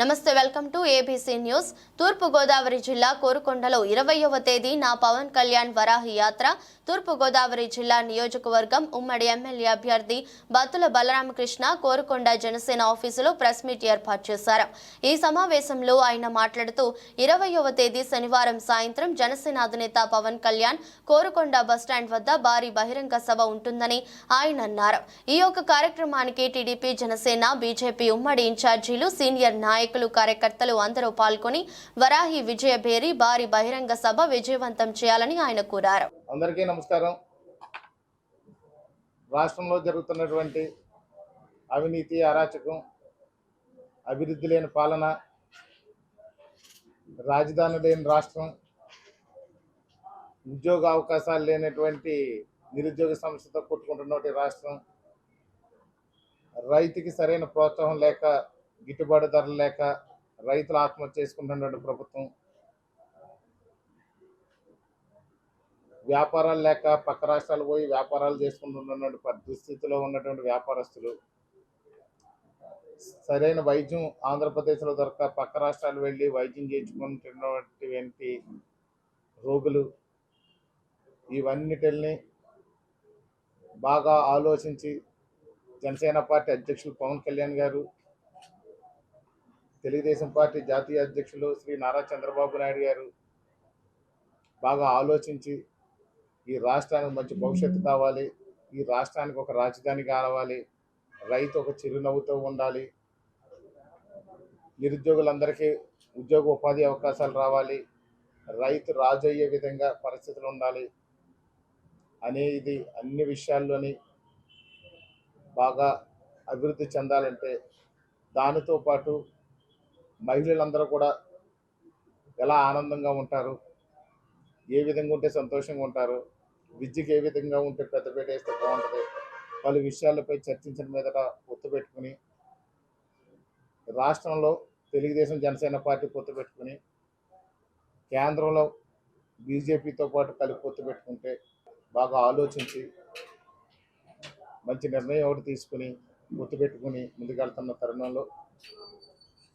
నమస్తే welcome to ABC news Toorpu Godavari జిల్లా కోరుకొండలో ఇరవయవ తేదీ నా పవన్ కళ్యాణ్ వరాహి యాత్ర. తూర్పుగోదావరి జిల్లా నియోజకవర్గం ఉమ్మడి ఎమ్మెల్యే అభ్యర్థి బత్తుల బలరామకృష్ణ కోరుకొండ జనసేన ఆఫీసులో ప్రెస్ మీట్ ఏర్పాటు చేశారు. ఈ సమావేశంలో ఆయన మాట్లాడుతూ ఇరవయవ తేదీ శనివారం సాయంత్రం జనసేన అధినేత పవన్ కళ్యాణ్ కోరుకొండ బస్టాండ్ వద్ద భారీ బహిరంగ సభ ఉంటుందని ఆయన అన్నారు. ఈ యొక్క కార్యక్రమానికి టీడీపీ జనసేన బీజేపీ ఉమ్మడి ఇన్ఛార్జీలు సీనియర్ నాయకులు కార్యకర్తలు అందరూ పాల్గొని వరాహి విజయ భేరి భారీ బహిరంగ సభ విజయవంతం చేయాలని ఆయన కోరారు. అందరికీ నమస్కారం. రాష్ట్రంలో జరుగుతున్నటువంటి అవినీతి అరాచకం అభివృద్ధి లేని పాలన రాజధాని లేని రాష్ట్రం ఉద్యోగ అవకాశాలు లేనటువంటి నిరుద్యోగ సమస్యతో కొట్టుకుంటున్నటువంటి రాష్ట్రం రైతుకి సరైన ప్రోత్సాహం లేక గిట్టుబాటు ధరలు లేక రైతులు ఆత్మహత్య చేసుకుంటున్నటువంటి ప్రభుత్వం వ్యాపారాలు లేక పక్క రాష్ట్రాలు పోయి వ్యాపారాలు చేసుకుంటున్నటువంటి పరిస్థితిలో ఉన్నటువంటి వ్యాపారస్తులు సరైన వైద్యం ఆంధ్రప్రదేశ్లో దొరక పక్క రాష్ట్రాలు వెళ్ళి వైద్యం చేయించుకుంటున్నటువంటి రోగులు ఇవన్నిటిని బాగా ఆలోచించి జనసేన పార్టీ అధ్యక్షులు పవన్ కళ్యాణ్ గారు తెలుగుదేశం పార్టీ జాతీయ అధ్యక్షులు శ్రీ నారా చంద్రబాబు నాయుడు గారు బాగా ఆలోచించి ఈ రాష్ట్రానికి మంచి భవిష్యత్తు కావాలి ఈ రాష్ట్రానికి ఒక రాజధాని కావాలి రైతు ఒక చిరునవ్వుతో ఉండాలి నిరుద్యోగులందరికీ ఉద్యోగ ఉపాధి అవకాశాలు రావాలి రైతు రాజు అయ్యే విధంగా పరిస్థితులు ఉండాలి అనేది అన్ని విషయాల్లోని బాగా అభివృద్ధి చెందాలంటే దానితో పాటు మహిళలందరూ కూడా ఎలా ఆనందంగా ఉంటారు? ఏ విధంగా ఉంటే సంతోషంగా ఉంటారు? విద్యకి ఏ విధంగా ఉంటే పెద్దపేట వేస్తే బాగుంటుంది? పలు విషయాలపై చర్చించిన మీదట పొత్తు పెట్టుకుని రాష్ట్రంలో తెలుగుదేశం జనసేన పార్టీ పొత్తు పెట్టుకుని కేంద్రంలో బీజేపీతో పాటు కలిపి పొత్తు పెట్టుకుంటే బాగా ఆలోచించి మంచి నిర్ణయం ఒకటి తీసుకుని పొత్తు పెట్టుకుని ముందుకెళ్తున్న తరుణంలో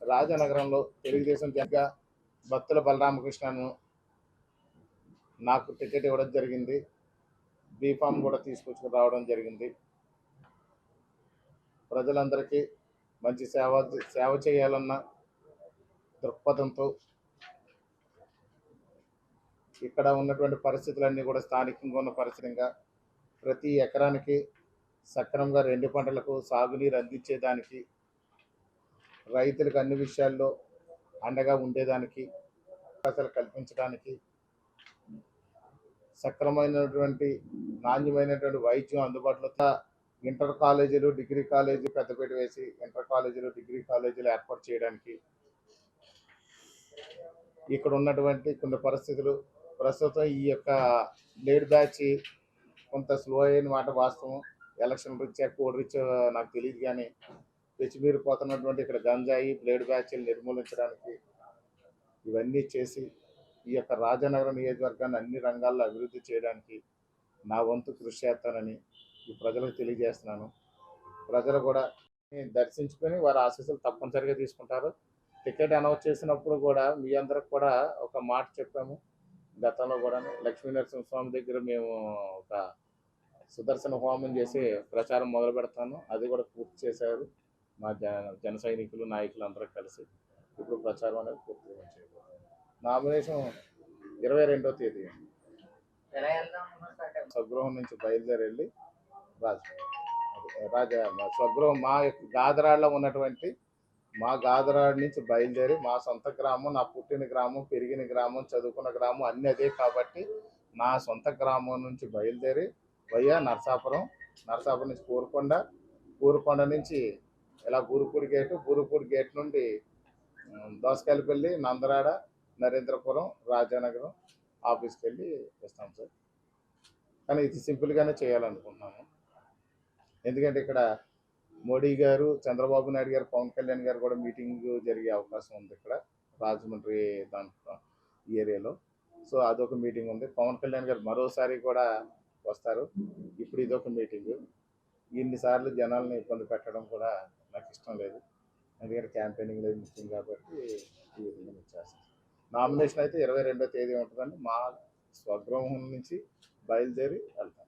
రాజనగరంలో తెలుగుదేశం జనగా భక్తుల బలరామకృష్ణను నాకు టికెట్ ఇవ్వడం జరిగింది. బీఫామ్ కూడా తీసుకొచ్చుకు రావడం జరిగింది. ప్రజలందరికీ మంచి సేవ సేవ చేయాలన్న దృక్పథంతో ఇక్కడ ఉన్నటువంటి పరిస్థితులన్నీ కూడా స్థానికంగా ఉన్న పరిస్థితిగా ప్రతి ఎకరానికి సక్రమంగా రెండు పంటలకు సాగునీరు అందించేదానికి రైతులకు అన్ని విషయాల్లో అండగా ఉండేదానికి అవకాశాలు కల్పించడానికి సక్రమైనటువంటి నాణ్యమైనటువంటి వైద్యం అందుబాటులో ఇంటర్ కాలేజీలు డిగ్రీ కాలేజీ పెద్దపేట వేసి ఇంటర్ కాలేజీలు డిగ్రీ కాలేజీలు ఏర్పాటు చేయడానికి ఇక్కడ ఉన్నటువంటి కొన్ని పరిస్థితులు ప్రస్తుతం ఈ యొక్క లేడ్ బ్యాచ్ కొంత స్లో అయిన మాట వాస్తవం. ఎలక్షన్ రీత్యా కోడ్ రీత్యా నాకు తెలియదు కానీ పెచ్చిమీరిపోతున్నటువంటి ఇక్కడ గంజాయి బ్లేడ్ బ్యాచ్లు నిర్మూలించడానికి ఇవన్నీ చేసి ఈ యొక్క రాజనగరం నియోజకవర్గాన్ని అన్ని రంగాల్లో అభివృద్ధి చేయడానికి నా వంతు కృషి చేస్తానని ఈ ప్రజలకు తెలియజేస్తున్నాను. ప్రజలు కూడా దర్శించుకొని వారి ఆశీస్సులు తప్పనిసరిగా తీసుకుంటారు. టికెట్ అనౌన్స్ చేసినప్పుడు కూడా మీ అందరికి కూడా ఒక మాట చెప్పాము. గతంలో కూడా లక్ష్మీ నరసింహస్వామి దగ్గర మేము ఒక సుదర్శన హోమం చేసి ప్రచారం మొదలు పెడతాను అది కూడా పూర్తి చేశారు. మా జన సైనికులు నాయకులు అందరూ కలిసి ఇప్పుడు ప్రచారం అనేది పూర్తి నామినేషన్ ఇరవై రెండో తేదీ స్వగృహం నుంచి బయలుదేరి వెళ్ళి రాజ రాజా స్వగృహం మా యొక్క గాదరాడలో ఉన్నటువంటి మా గాదరాడ నుంచి బయలుదేరి మా సొంత గ్రామం నా పుట్టిన గ్రామం పెరిగిన గ్రామం చదువుకున్న గ్రామం అన్నీ అదే కాబట్టి నా సొంత గ్రామం నుంచి బయలుదేరి వయ్యా నరసాపురం నరసాపురం నుంచి కోరుకొండ కోరుకొండ నుంచి ఇలా బూరుపూడి గేటు బూరుపూడి గేట్ నుండి దోసకాయలపల్లి నందరాడ నరేంద్రపురం రాజానగరం ఆఫీస్కి వెళ్ళి వస్తాం సార్. కానీ ఇది సింపుల్గానే చేయాలనుకుంటున్నాము. ఎందుకంటే ఇక్కడ మోడీ గారు చంద్రబాబు నాయుడు గారు పవన్ కళ్యాణ్ గారు కూడా మీటింగ్ జరిగే అవకాశం ఉంది ఇక్కడ రాజమండ్రి దాంట్లో ఏరియాలో. సో అదొక మీటింగ్ ఉంది. పవన్ కళ్యాణ్ గారు మరోసారి కూడా వస్తారు. ఇప్పుడు ఇదొక మీటింగ్. ఇన్నిసార్లు జనాల్ని ఇబ్బంది పెట్టడం కూడా నాకు ఇష్టం లేదు. ఎందుకంటే క్యాంపెయినింగ్ లేదు ముఖ్యం కాబట్టి ఈ విధంగా నామినేషన్ అయితే ఇరవై రెండో తేదీ ఉంటుందండి. మా స్వగృహం నుంచి బయలుదేరి వెళ్తాం